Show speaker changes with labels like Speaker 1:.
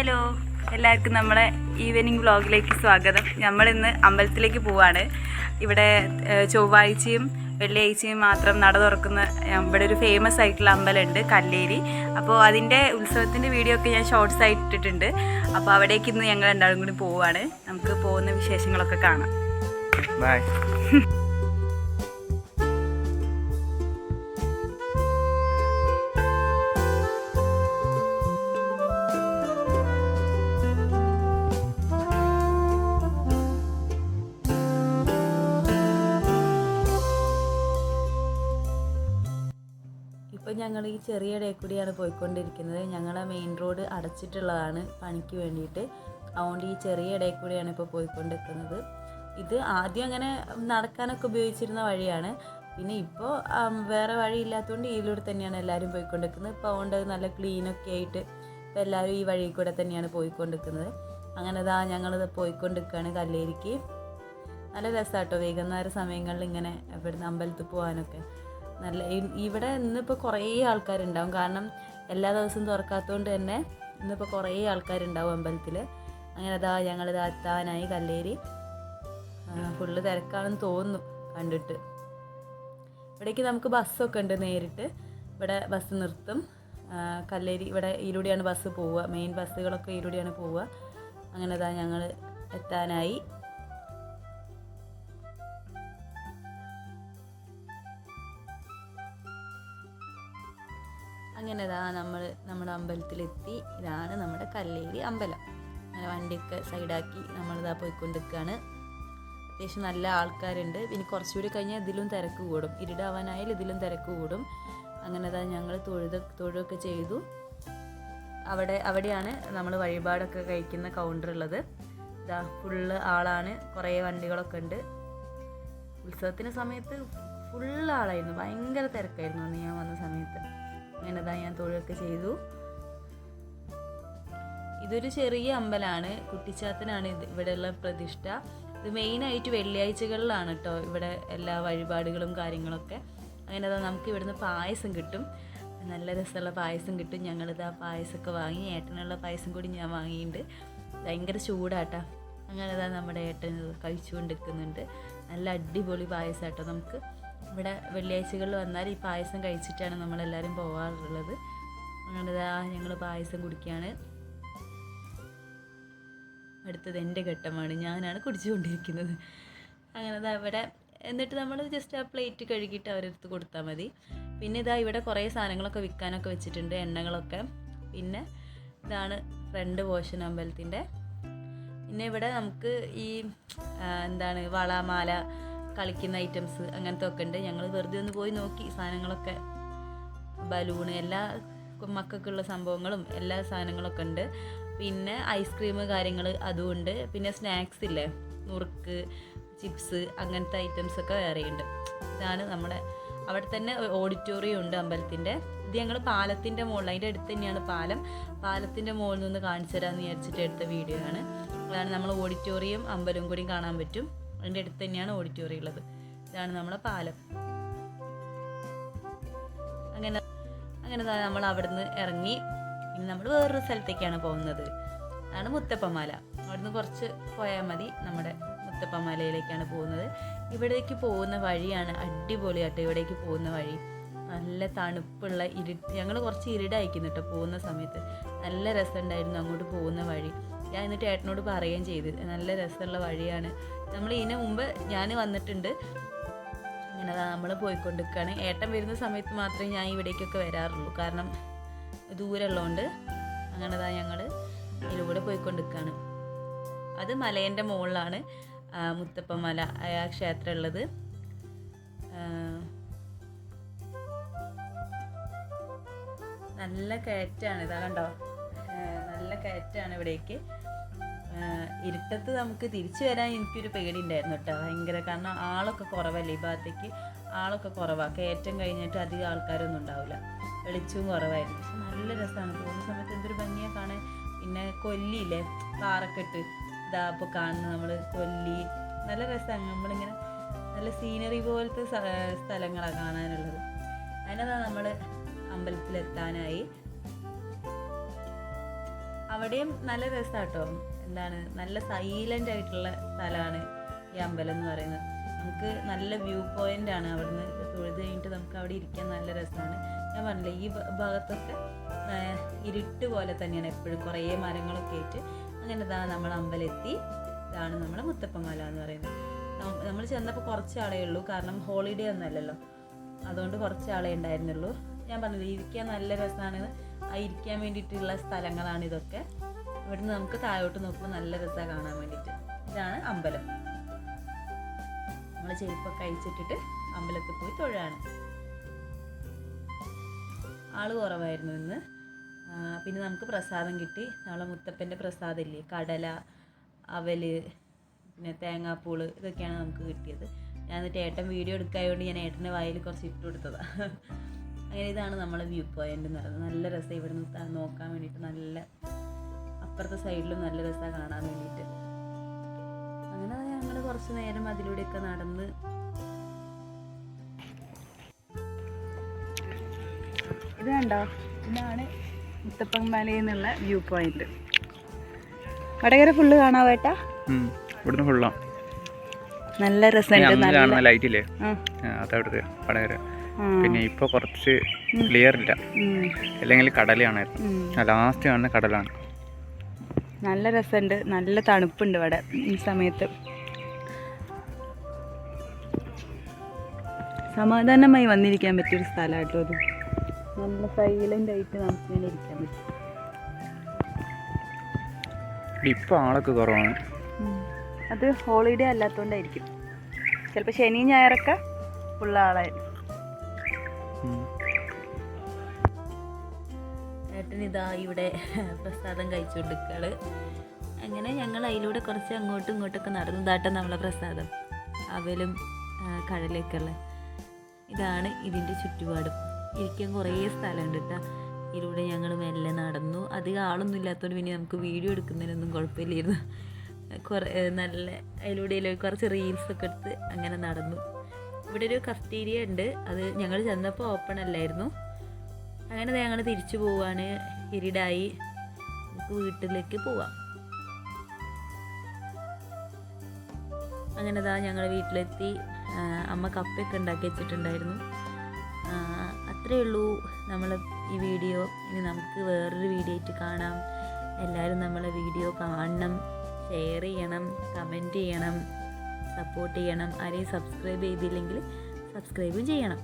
Speaker 1: Hello എല്ലാവർക്കും നമ്മളെ evening വ്ളോഗിലേക്ക് സ്വാഗതം. നമ്മളിന്ന് അമ്പലത്തിലേക്ക് പോവാണ്. ഇവിടെ ചൊവ്വാഴ്ചയും വെള്ളിയാഴ്ചയും മാത്രം നട തുറക്കുന്ന ഇവിടെ ഒരു ഫേമസ് ആയിട്ടുള്ള അമ്പലമുണ്ട് കല്ലേരി. അപ്പോൾ അതിന്റെ ഉത്സവത്തിന്റെ വീഡിയോ ഒക്കെ ഞാൻ ഷോർട്സ് ആയിട്ട് ഇട്ടിട്ടുണ്ട്. അപ്പോൾ അവിടേക്ക് ഇന്ന് ഞങ്ങൾ രണ്ടാളും കൂടി പോവാണ്. നമുക്ക് പോകുന്ന വിശേഷങ്ങളൊക്കെ കാണാം.
Speaker 2: ബൈ
Speaker 1: ഞങ്ങൾ ഈ ചെറിയ ഇടയിൽ കൂടിയാണ് പോയിക്കൊണ്ടിരിക്കുന്നത്. ഞങ്ങളെ മെയിൻ റോഡ് അടച്ചിട്ടുള്ളതാണ് പണിക്ക് വേണ്ടിയിട്ട്. അതുകൊണ്ട് ഈ ചെറിയ ഇടയിൽ കൂടിയാണ് ഇപ്പോൾ പോയിക്കൊണ്ടിരിക്കുന്നത്. ഇത് ആദ്യം അങ്ങനെ നടക്കാനൊക്കെ ഉപയോഗിച്ചിരുന്ന വഴിയാണ്. പിന്നെ ഇപ്പോൾ വേറെ വഴിയില്ലാത്തതുകൊണ്ട് ഇതിലൂടെ തന്നെയാണ് എല്ലാവരും പോയിക്കൊണ്ടിരിക്കുന്നത്. ഇപ്പോൾ അതുകൊണ്ട് നല്ല ക്ലീനൊക്കെ ആയിട്ട് ഇപ്പോൾ എല്ലാവരും ഈ വഴി കൂടെ തന്നെയാണ് പോയിക്കൊണ്ടിരിക്കുന്നത്. അങ്ങനെ ഇതാ ഞങ്ങളിത് പോയിക്കൊണ്ടിരിക്കുകയാണ് കല്ലേരിക്ക്. നല്ല രസമാട്ടോ വൈകുന്നേര സമയങ്ങളിൽ ഇങ്ങനെ ഇവിടുന്ന് അമ്പലത്തിൽ പോകാനൊക്കെ. നല്ല ഇവിടെ ഇന്നിപ്പോൾ കുറേ ആൾക്കാരുണ്ടാവും. കാരണം എല്ലാ ദിവസവും തുറക്കാത്തതുകൊണ്ട് തന്നെ ഇന്നിപ്പോൾ കുറേ ആൾക്കാരുണ്ടാവും അമ്പലത്തിൽ അങ്ങനെ അതാ ഞങ്ങളിത് എത്താനായി കല്ലേരി. ഫുള്ള് തിരക്കാണെന്ന് തോന്നുന്നു കണ്ടിട്ട്. ഇവിടേക്ക് നമുക്ക് ബസ്സൊക്കെ ഉണ്ട് നേരിട്ട്. ഇവിടെ ബസ് നിർത്തും. കല്ലേരി ഇവിടെ ഈലൂടെയാണ് ബസ് പോവുക. മെയിൻ ബസ്സുകളൊക്കെ ഈലൂടെയാണ് പോവുക. അങ്ങനെ അതാ ഞങ്ങൾ എത്താനായി. അങ്ങനെ ഇതാ നമ്മൾ നമ്മുടെ അമ്പലത്തിലെത്തി ഇതാണ് നമ്മുടെ കല്ലേരി അമ്പലം. അങ്ങനെ വണ്ടിയൊക്കെ സൈഡാക്കി നമ്മളിതാ പോയിക്കൊണ്ടിരിക്കുകയാണ് അത്യാവശ്യം നല്ല ആൾക്കാരുണ്ട്. പിന്നെ കുറച്ചുകൂടി കഴിഞ്ഞാൽ ഇതിലും തിരക്ക് കൂടും. ഇരുടാവാനായാലും ഇതിലും തിരക്ക് കൂടും. അങ്ങനെ ഇതാ ഞങ്ങൾ തൊഴുത തൊഴുതൊക്കെ ചെയ്തു. അവിടെ അവിടെയാണ് നമ്മൾ വഴിപാടൊക്കെ കഴിക്കുന്ന കൗണ്ടർ ഉള്ളത്. ഇതാ ഫുള്ള് ആളാണ്. കുറേ വണ്ടികളൊക്കെ ഉണ്ട്. ഉത്സവത്തിന്റെ സമയത്ത് ഫുള്ള് ആളായിരുന്നു. ഭയങ്കര തിരക്കായിരുന്നു അന്ന് ഞാൻ വന്ന സമയത്ത്. അങ്ങനെ ഇതാ ഞാൻ തൊഴിലൊക്കെ ചെയ്തു. ഇതൊരു ചെറിയ അമ്പലമാണ് കുട്ടിച്ചാത്തനാണ് ഇത് ഇവിടെയുള്ള പ്രതിഷ്ഠ. ഇത് മെയിനായിട്ട് വെള്ളിയാഴ്ചകളിലാണ് കേട്ടോ ഇവിടെ എല്ലാ വഴിപാടുകളും കാര്യങ്ങളൊക്കെ. അങ്ങനെ അതാ നമുക്ക് ഇവിടുന്ന് പായസം കിട്ടും. നല്ല രസമുള്ള പായസം കിട്ടും. ഞങ്ങളിത് ആ പായസമൊക്കെ വാങ്ങി. ഏട്ടനുള്ള പായസം കൂടി ഞാൻ വാങ്ങിയിട്ടുണ്ട് ഭയങ്കര ചൂടാട്ടാ. അങ്ങനെ അതാ നമ്മുടെ ഏട്ടൻ കഴിച്ചുകൊണ്ട് കഴിച്ചുകൊണ്ടിരിക്കുന്നുണ്ട്. നല്ല അടിപൊളി പായസം കേട്ടോ നമുക്ക്. ഇവിടെ വെള്ളിയാഴ്ചകളിൽ വന്നാൽ ഈ പായസം കഴിച്ചിട്ടാണ് നമ്മളെല്ലാവരും പോകാറുള്ളത്. അങ്ങനെ ഇതാ ഞങ്ങൾ പായസം കുടിക്കുകയാണ് അടുത്തത് എന്റെ ഘട്ടമാണ്. ഞാനാണ് കുടിച്ചുകൊണ്ടിരിക്കുന്നത്. അങ്ങനെ ഇതാ ഇവിടെ എന്നിട്ട് നമ്മൾ ജസ്റ്റ് ആ പ്ലേറ്റ് കഴുകിയിട്ട് അവരെടുത്ത് കൊടുത്താൽ മതി. പിന്നെ ഇതാ ഇവിടെ കുറേ സാധനങ്ങളൊക്കെ വിൽക്കാനൊക്കെ വെച്ചിട്ടുണ്ട് എണ്ണകളൊക്കെ. പിന്നെ ഇതാണ് ഫ്രണ്ട് പോഷൻ അമ്പലത്തിന്റെ. പിന്നെ ഇവിടെ നമുക്ക് ഈ എന്താണ് വള മാല കളിക്കുന്ന ഐറ്റംസ് അങ്ങനത്തെ ഒക്കെ ഉണ്ട്. ഞങ്ങൾ വെറുതെ ഒന്ന് പോയി നോക്കി സാധനങ്ങളൊക്കെ. ബലൂണ് എല്ലാ മക്കൾക്കുള്ള സംഭവങ്ങളും എല്ലാ സാധനങ്ങളൊക്കെ ഉണ്ട്. പിന്നെ ഐസ്ക്രീം കാര്യങ്ങൾ അതും ഉണ്ട്. പിന്നെ സ്നാക്സ് ഇല്ലേ? നുറുക്ക് ചിപ്സ് അങ്ങനത്തെ ഐറ്റംസ് ഒക്കെ വേറെയുണ്ട് ഇതാണ് നമ്മുടെ അവിടെ തന്നെ ഓഡിറ്റോറിയം ഉണ്ട് അമ്പലത്തിന്റെ ഇത് ഞങ്ങൾ പാലത്തിന്റെ മുകളിൽ അതിന്റെ അടുത്ത് തന്നെയാണ് പാലം. പാലത്തിന്റെ മുകളിൽ നിന്ന് കാണിച്ചു തരാമെന്ന് വിചാരിച്ചിട്ട് എടുത്ത വീഡിയോ ആണ്. അതാണ് നമ്മൾ ഓഡിറ്റോറിയം അമ്പലവും കൂടി കാണാൻ പറ്റും. അതിന്റെ അടുത്ത് തന്നെയാണ് ഓഡിറ്റോറിയം ഉള്ളത്. ഇതാണ് നമ്മളെ പാലം. അങ്ങനെ അങ്ങനെ നമ്മൾ അവിടുന്ന് ഇറങ്ങി. ഇനി നമ്മൾ വേറൊരു സ്ഥലത്തേക്കാണ് പോകുന്നത്. അതാണ് മുത്തപ്പമാല. അവിടുന്ന് കുറച്ച് പോയാൽ മതി. നമ്മുടെ മുത്തപ്പമാലയിലേക്കാണ് പോകുന്നത്. ഇവിടേക്ക് പോകുന്ന വഴിയാണ് അടിപൊളിയായിട്ട് ഇവിടേക്ക് പോകുന്ന വഴി. നല്ല തണുപ്പുള്ള ഇരുട്ട് ഞങ്ങൾ കുറച്ച് ഇരുടായിരിക്കുന്നു കേട്ടോ പോകുന്ന സമയത്ത്. നല്ല രസമുണ്ടായിരുന്നു അങ്ങോട്ട് പോകുന്ന വഴി. ഞാൻ എന്നിട്ട് ഏട്ടനോട് പറയുകയും ചെയ്ത്. നല്ല രസമുള്ള വഴിയാണ്. നമ്മൾ ഇതിനു മുമ്പ് ഞാൻ വന്നിട്ടുണ്ട്. അങ്ങനെ നമ്മൾ പോയിക്കൊണ്ടിരിക്കുകയാണ് ഏട്ടൻ വരുന്ന സമയത്ത് മാത്രമേ ഞാൻ ഇവിടേക്കൊക്കെ വരാറുള്ളൂ. കാരണം ദൂരമുള്ളതുകൊണ്ട് അങ്ങനെ താ ഞങ്ങൾ ഇതിലൂടെ പോയിക്കൊണ്ടിരിക്കുകയാണ് അത് മലേന്റെ മുകളിലാണ് മുത്തപ്പ മുത്തപ്പമല ആ ക്ഷേത്രം ഉള്ളത് നല്ല കയറ്റാണ്. ഇതാ കണ്ടോ? നല്ല കയറ്റാണ് ഇവിടേക്ക്. ഇരുട്ടത്ത് നമുക്ക് തിരിച്ചു വരാൻ എനിക്കൊരു പേടി ഉണ്ടായിരുന്നു കേട്ടോ. ഭയങ്കര കാരണം ആളൊക്കെ കുറവല്ലേ ഈ ഭാഗത്തേക്ക്? ആളൊക്കെ കുറവാണ് കയറ്റം കഴിഞ്ഞിട്ട് അധികം ആൾക്കാരൊന്നും ഉണ്ടാവില്ല. വെളിച്ചവും കുറവായിരുന്നു. പക്ഷെ നല്ല രസമാണ്. പോകുന്ന സമയത്ത് എന്തൊരു ഭംഗിയാണ് കാണാൻ. പിന്നെ കൊല്ലിയില്ലേ? പാറക്കെട്ട് ഇതാ ഇപ്പോൾ കാണുന്നത് നമ്മൾ കൊല്ലി. നല്ല രസമാണ്. നമ്മളിങ്ങനെ നല്ല സീനറി പോലത്തെ സ്ഥ- സ്ഥലങ്ങളാണ് കാണാനുള്ളത്. അതിനതാ നമ്മൾ അമ്പലത്തിലെത്താനായി. അവിടെയും നല്ല രസമാട്ടോ എന്താണ് നല്ല സൈലന്റ് ആയിട്ടുള്ള സ്ഥലമാണ് ഈ അമ്പലം എന്ന് പറയുന്നത്. നമുക്ക് നല്ല വ്യൂ പോയിന്റ് ആണ് അവിടുന്ന്. തൊഴുത് കഴിഞ്ഞിട്ട് നമുക്ക് അവിടെ ഇരിക്കാൻ നല്ല രസമാണ്. ഞാൻ പറഞ്ഞില്ലേ ഈ ഭാഗത്തൊക്കെ ഇരുട്ട് പോലെ തന്നെയാണ് എപ്പോഴും. കുറേ മരങ്ങളൊക്കെ ആയിട്ട് അങ്ങനെ ഇതാ നമ്മൾ അമ്പലത്തി. ഇതാണ് നമ്മുടെ മുത്തപ്പമല എന്ന് പറയുന്നത്. നമ്മൾ ചെന്നപ്പോൾ കുറച്ച് ആളേ ഉള്ളൂ. കാരണം ഹോളിഡേ ഒന്നല്ലല്ലോ അതുകൊണ്ട് കുറച്ച് ആളേ ഉണ്ടായിരുന്നുള്ളൂ. ഞാൻ പറഞ്ഞില്ലേ ഇരിക്കാൻ നല്ല രസമാണ്. ഇരിക്കാൻ വേണ്ടിയിട്ടുള്ള സ്ഥലങ്ങളാണ് ഇതൊക്കെ. ഇവിടുന്ന് നമുക്ക് താഴോട്ട് നോക്കുമ്പോൾ നല്ല രസമാണ് കാണാൻ വേണ്ടിയിട്ട്. ഇതാണ് അമ്പലം. നമ്മൾ ചെരുപ്പൊക്കെ അഴിച്ചിട്ടിട്ട് അമ്പലത്തിൽ പോയി തൊഴാണ്. ആൾ കുറവായിരുന്നു ഇന്ന്. പിന്നെ നമുക്ക് പ്രസാദം കിട്ടി. നമ്മളെ മുത്തപ്പന്റെ പ്രസാദം ഇല്ലേ കടല അവൽ പിന്നെ തേങ്ങാപ്പൂൾ ഇതൊക്കെയാണ് നമുക്ക് കിട്ടിയത്. ഞാൻ എന്നിട്ട് ഏട്ടൻ വീഡിയോ എടുക്കായതുകൊണ്ട് ഞാൻ ഏട്ടന്റെ വായിൽ കുറച്ച് ഇട്ട് കൊടുത്തതാണ് അങ്ങനെ ഇതാണ് നമ്മളെ വ്യൂ പോയിന്റ് എന്ന് പറയുന്നത്. നല്ല രസം ഇവിടെ നിന്ന് നോക്കാൻ വേണ്ടിയിട്ട് നല്ല അപ്പുറത്തെ സൈഡിലും നല്ല രസമാണ് കാണാൻ വേണ്ടിയിട്ട്. അങ്ങനെ ഞങ്ങൾ കുറച്ച് നേരം അതിലൂടെയൊക്കെ നടന്ന്
Speaker 2: ഇത് കണ്ടോ? ഇതാണ് മുത്തപ്പൻ മലയിൽ നിന്നുള്ള വ്യൂ പോയിന്റ് വടകര ഫുള്ള് കാണാവേട്ടാ
Speaker 3: ഉം. ഇവിടുന്ന് ഫുള്ളാ
Speaker 2: നല്ല രസമുണ്ട്
Speaker 3: അന്ന്
Speaker 2: നല്ല
Speaker 3: കാണുന്ന ലൈറ്റ് ഇല്ലേ?
Speaker 2: ആ,
Speaker 3: അതവിടുത്തെ വടകര. പിന്നെ ഇപ്പൊ കുറച്ച് ക്ലിയർ ഇല്ല. അല്ലെങ്കിൽ
Speaker 2: ഉം.
Speaker 3: ലാസ്റ്റ് കാണുന്ന കടലാണ്.
Speaker 2: നല്ല രസമുണ്ട് നല്ല തണുപ്പുണ്ട് ഇവിടെ ഈ സമയത്ത്. സമാധാനമായി വന്നിരിക്കാൻ പറ്റിയൊരു സ്ഥലമാട്ടോ അത് നല്ല സൈലന്റ് ആയിട്ട് നമുക്ക് ഇങ്ങനെ ഇരിക്കാൻ പറ്റും.
Speaker 3: ഇപ്പൊ ആളൊക്കെ കുറവാണ്.
Speaker 2: അത് ഹോളിഡേ അല്ലാത്തതുകൊണ്ടായിരിക്കും ചിലപ്പോൾ ശനി ഞായറൊക്കെ ഉള്ള ആളായിരിക്കും.
Speaker 1: ഏട്ടൻ ഇതാ ഇവിടെ പ്രസാദം കഴിച്ചുകൊണ്ടിരിക്കുകയാണ് അങ്ങനെ ഞങ്ങൾ അതിലൂടെ കുറച്ച് അങ്ങോട്ടും ഇങ്ങോട്ടൊക്കെ നടന്നു. ഇതാട്ടം നമ്മളെ പ്രസാദം. അവലും ആ, കടലൊക്കെ ഉള്ള. ഇതാണ് ഇതിന്റെ ചുറ്റുപാടും. ഇരിക്കാൻ കുറേ സ്ഥലമുണ്ട് കേട്ടോ. ഇതിലൂടെ ഞങ്ങൾ മെല്ലെ നടന്നു. അധികം ആളൊന്നും ഇല്ലാത്തതുകൊണ്ട് പിന്നെ നമുക്ക് വീഡിയോ എടുക്കുന്നതിനൊന്നും കുഴപ്പമില്ലായിരുന്നു. കുറേ നല്ല അതിലൂടെ കുറച്ച് റീൽസൊക്കെ എടുത്ത് അങ്ങനെ നടന്നു. ഇവിടെ ഒരു കഫ്റ്റീരിയ ഉണ്ട്. അത് ഞങ്ങൾ ചെന്നപ്പോൾ ഓപ്പൺ അല്ലായിരുന്നു. അങ്ങനെ ഞങ്ങൾ തിരിച്ചു പോവാണ്. ഇരിടായി വീട്ടിലേക്ക് പോവാം. അങ്ങനെ ഞങ്ങൾ വീട്ടിലെത്തി. അമ്മ കപ്പയൊക്കെ ഉണ്ടാക്കി വെച്ചിട്ടുണ്ടായിരുന്നു. അത്രേ ഉള്ളൂ നമ്മൾ ഈ വീഡിയോ. ഇനി നമുക്ക് വേറൊരു വീഡിയോ ആയിട്ട് കാണാം. എല്ലാവരും നമ്മളെ വീഡിയോ കാണണം ഷെയർ ചെയ്യണം കമന്റ് ചെയ്യണം സപ്പോർട്ട് ചെയ്യണം. ആരെയും സബ്സ്ക്രൈബ് ചെയ്തില്ലെങ്കിൽ സബ്സ്ക്രൈബും ചെയ്യണം.